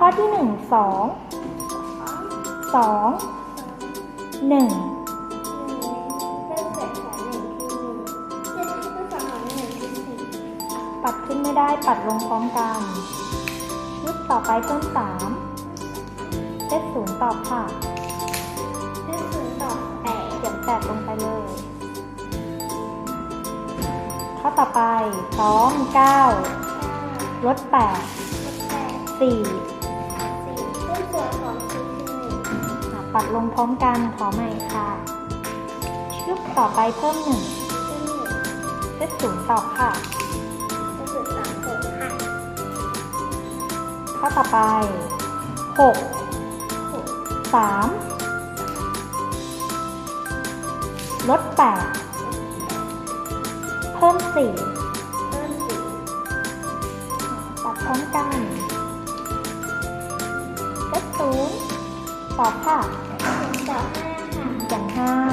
ข้อที่หนึ่งสองสองหนึ่งเพิ่มเศษสองหนึ่งคือหนึ่งเศษที่เป็นสองของหนึ่งคือสี่ปัดขึ้นไม่ได้ปัดลงพร้อมกันชุดต่อไปเพิ่มสามเลขศูนย์ตอบค่ะเลขศูนย์ต่อแปดเขียนแปดลงไปเลยข้อต่อไปสองเก้าลดแปดแปดสี่สี่ ปัดลงพร้อมกันขอใหม่ค่ะชุดต่อไปเพิ่มหนึ่งคือหนึ่งเลขศูนย์ตอบค่ะเลขศูนย์สามหกค่ะข้อต่อไปหกหกสามลดแปดเพิ่มสี่เพิ่มสี่ตัดพร้อมกันเลขศูนย์ตอบค่ะศูนย์ ต่อห้าค่ะอย่างห้า